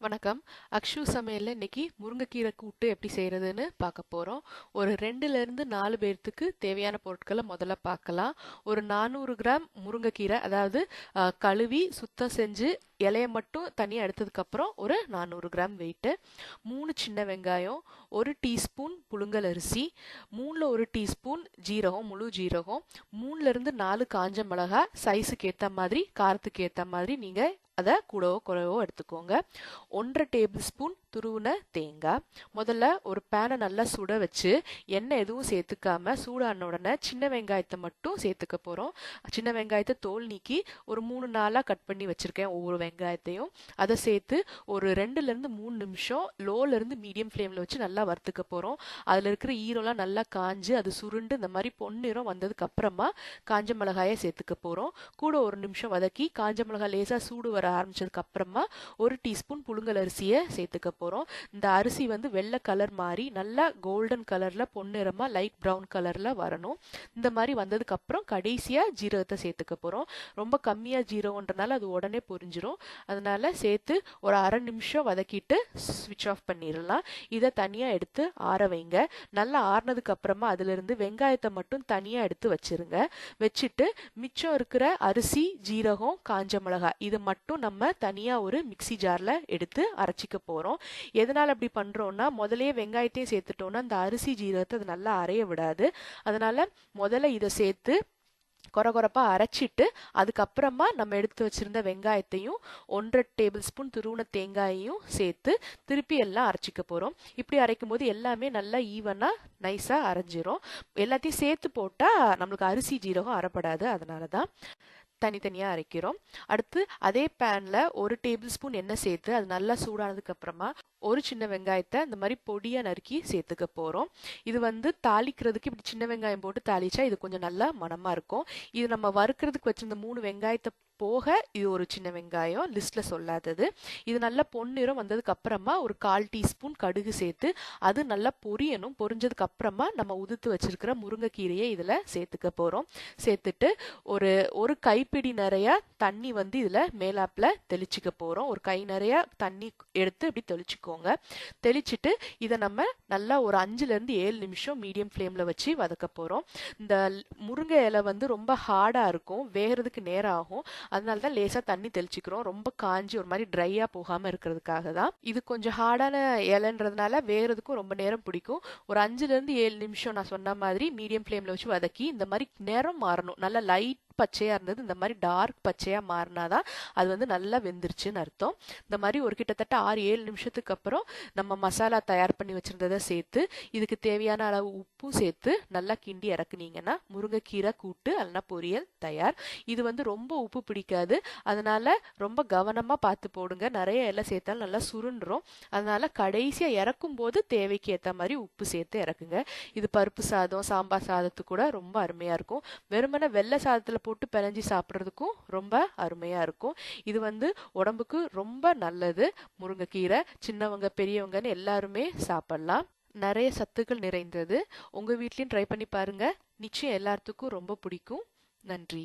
வணக்கம். அக்ஷு சமையலில் இன்னைக்கு முருங்கைக்கீரை கூட்டு எப்படி செய்கிறதுன்னு பார்க்க போகிறோம் ஒரு ரெண்டுலேருந்து நாலு பேர்த்துக்கு தேவையான பொருட்களை முதல்ல பார்க்கலாம். ஒரு நானூறு கிராம் முருங்கைக்கீரை அதாவது கழுவி சுத்தம் செஞ்சு இலையை மட்டும் தனியாக எடுத்ததுக்கப்புறம் ஒரு நானூறு கிராம் வெயிட்டு மூணு சின்ன வெங்காயம் ஒரு டீஸ்பூன் புழுங்கல் அரிசி மூணில் ஒரு டீஸ்பூன் ஜீரகம் முழு ஜீரகம் மூணுலேருந்து நாலு காஞ்ச மிளகாய் சைஸுக்கு ஏற்ற மாதிரி காரத்துக்கு ஏற்ற மாதிரி நீங்கள் அதை கூடவோ குறைவோ எடுத்துக்கோங்க. ஒன்றரை டேபிள் ஸ்பூன் துருவுன தேங்காய். முதல்ல ஒரு பேனை நல்லா சுட வச்சு எண்ணெய் எதுவும் சேர்த்துக்காம சூடான உடனே சின்ன வெங்காயத்தை மட்டும் சேர்த்துக்க போகிறோம் சின்ன வெங்காயத்தை தோல் நீக்கி ஒரு மூணு நாளாக கட் பண்ணி வச்சுருக்கேன் ஒவ்வொரு வெங்காயத்தையும். அதை சேர்த்து ஒரு ரெண்டுலேருந்து மூணு நிமிஷம் லோலேருந்து மீடியம் ஃப்ளேமில் வச்சு நல்லா வறுத்துக்க போகிறோம் அதில் இருக்கிற ஈரம்லாம் நல்லா காஞ்சு அது சுருண்டு இந்த மாதிரி பொன்னிறம் வந்ததுக்கு அப்புறமா காஞ்ச மிளகாயை சேர்த்துக்க போகிறோம் கூட ஒரு நிமிஷம் வதக்கி காஞ்ச மிளகாய் லேசாக சூடு வர ஆரம்பிச்சதுக்கு அப்புறமா ஒரு டீஸ்பூன் புழுங்கல் அரிசியை சேர்த்துக்க போகிறோம் இந்த அரிசி வந்து வெள்ளை கலர் மாதிரி நல்லா கோல்டன் கலரில் பொன்னிறமாக லைட் ப்ரௌன் கலரில் வரணும். இந்த மாதிரி வந்ததுக்கப்புறம் கடைசியாக ஜீரகத்தை சேர்த்துக்க போகிறோம் ரொம்ப கம்மியாக ஜீரகன்றனால அது உடனே புரிஞ்சிடும் அதனால சேர்த்து ஒரு அரை நிமிஷம் வதக்கிட்டு ஸ்விட்ச் ஆஃப் பண்ணிடலாம். இதை தனியாக எடுத்து ஆற வைங்க. நல்லா ஆறுனதுக்கு அப்புறமா அதிலிருந்து வெங்காயத்தை மட்டும் தனியாக எடுத்து வச்சிருங்க. வச்சுட்டு மிச்சம் இருக்கிற அரிசி ஜீரகம் காஞ்ச மிளகாய் இது மட்டும் நம்ம தனியாக ஒரு மிக்ஸி ஜாரில் எடுத்து அரைச்சிக்க போகிறோம் எதனால் அப்படி பண்ணுறோன்னா முதலே வெங்காயத்தையும் சேர்த்துட்டோன்னா அந்த அரிசி ஜீரகத்தை அது நல்லா அரைய விடாது. அதனால் முதல்ல இதை சேர்த்து கொரகொரப்பா அரைச்சிட்டு அதுக்கப்புறமா நம்ம எடுத்து வச்சிருந்த வெங்காயத்தையும் ஒன்றரை டேபிள் ஸ்பூன் துருவன தேங்காயையும் சேர்த்து திருப்பி எல்லாம் அரைச்சிக்க போகிறோம் இப்படி அரைக்கும் போது எல்லாமே நல்லா ஈவனாக நைஸாக அரைஞ்சிரும். எல்லாத்தையும் சேர்த்து போட்டால் நம்மளுக்கு அரிசி ஜீரகம் அரைப்படாது. அதனால தான் தனித்தனியாக அரைக்கிறோம். அடுத்து அதே பேனில் ஒரு டேபிள் ஸ்பூன் எண்ணெய் சேர்த்து அது நல்லா சூடானதுக்கு அப்புறமா ஒரு சின்ன வெங்காயத்தை இந்த மாதிரி பொடியாக நறுக்கி சேர்த்துக்க போகிறோம் இது வந்து தாளிக்கிறதுக்கு இப்படி சின்ன வெங்காயம் போட்டு தாளிச்சா இது கொஞ்சம் நல்லா மணமாக இருக்கும். இது நம்ம வறுக்கிறதுக்கு வச்சிருந்த மூணு வெங்காயத்தை போக இது ஒரு சின்ன வெங்காயம் லிஸ்ட்டில் சொல்லாதது. இது நல்லா பொன்னிறம் வந்ததுக்கு அப்புறமா ஒரு கால் டீஸ்பூன் கடுகு சேர்த்து அது நல்லா பொரியணும். பொரிஞ்சதுக்கு அப்புறமா நம்ம உதுத்து வச்சிருக்கிற முருங்கைக்கீரையை இதில் சேர்த்துக்க போகிறோம் சேர்த்துட்டு ஒரு ஒரு கைப்பிடி நிறைய தண்ணி வந்து இதில் மேலாப்பில் தெளிச்சுக்க போகிறோம் ஒரு கை நிறைய தண்ணி எடுத்து இப்படி தெளிச்சுக்கோங்க. தெளிச்சுட்டு இதை நம்ம நல்லா ஒரு அஞ்சுலேருந்து ஏழு நிமிஷம் மீடியம் ஃப்ளேமில் வச்சு வதக்க போகிறோம் இந்த முருங்கை இலை வந்து ரொம்ப ஹார்டாக இருக்கும். வேகிறதுக்கு நேரம் ஆகும். அதனால தான் லேசாக தண்ணி தெளிச்சிக்கிறோம். ரொம்ப காஞ்சி ஒரு மாதிரி ட்ரையாக போகாமல் இருக்கிறதுக்காக தான். இது கொஞ்சம் ஹார்டான இலைன்றதுனால வேகிறதுக்கும் ரொம்ப நேரம் பிடிக்கும். ஒரு அஞ்சுலேருந்து ஏழு நிமிஷம் நான் சொன்ன மாதிரி மீடியம் ஃப்ளேமில் வச்சு வதக்கி இந்த மாதிரி நேரம் மாறணும். நல்லா லைட் பச்சையாக இருந்தது. இந்த மாதிரி டார்க் பச்சையாக மாறினாதான் அது வந்து நல்லா வெந்துருச்சுன்னு அர்த்தம். இந்த மாதிரி ஒரு கிட்டத்தட்ட ஆறு ஏழு நிமிஷத்துக்கு அப்புறம் நம்ம மசாலா தயார் பண்ணி வச்சுருந்ததை சேர்த்து இதுக்கு தேவையான அளவு உப்பும் சேர்த்து நல்லா கிண்டி இறக்குனீங்கன்னா முருங்கைக்கீரை கூட்டு அல்லனா பொரியல் தயார். இது வந்து ரொம்ப உப்பு பிடிக்காது. அதனால ரொம்ப கவனமாக பார்த்து போடுங்க. நிறைய எல்லாம் சேர்த்தாலும் நல்லா சுருண்டுரும். அதனால கடைசியாக இறக்கும் போது தேவைக்கு ஏற்ற மாதிரி உப்பு சேர்த்து இறக்குங்க. இது பருப்பு சாதம் சாம்பார் சாதத்துக்கு கூட ரொம்ப அருமையாக இருக்கும். வெறுமனே வெள்ளை சாதத்தில் போட்டு பிணைஞ்சி சாப்பிட்றதுக்கும் ரொம்ப அருமையாக இருக்கும். இது வந்து உடம்புக்கு ரொம்ப நல்லது. முருங்கைக்கீரை சின்னவங்க பெரியவங்கன்னு எல்லாருமே சாப்பிட்லாம். நிறைய சத்துக்கள் நிறைந்தது. உங்கள் வீட்லேயும் ட்ரை பண்ணி பாருங்கள் நிச்சயம் எல்லாத்துக்கும் ரொம்ப பிடிக்கும். நன்றி.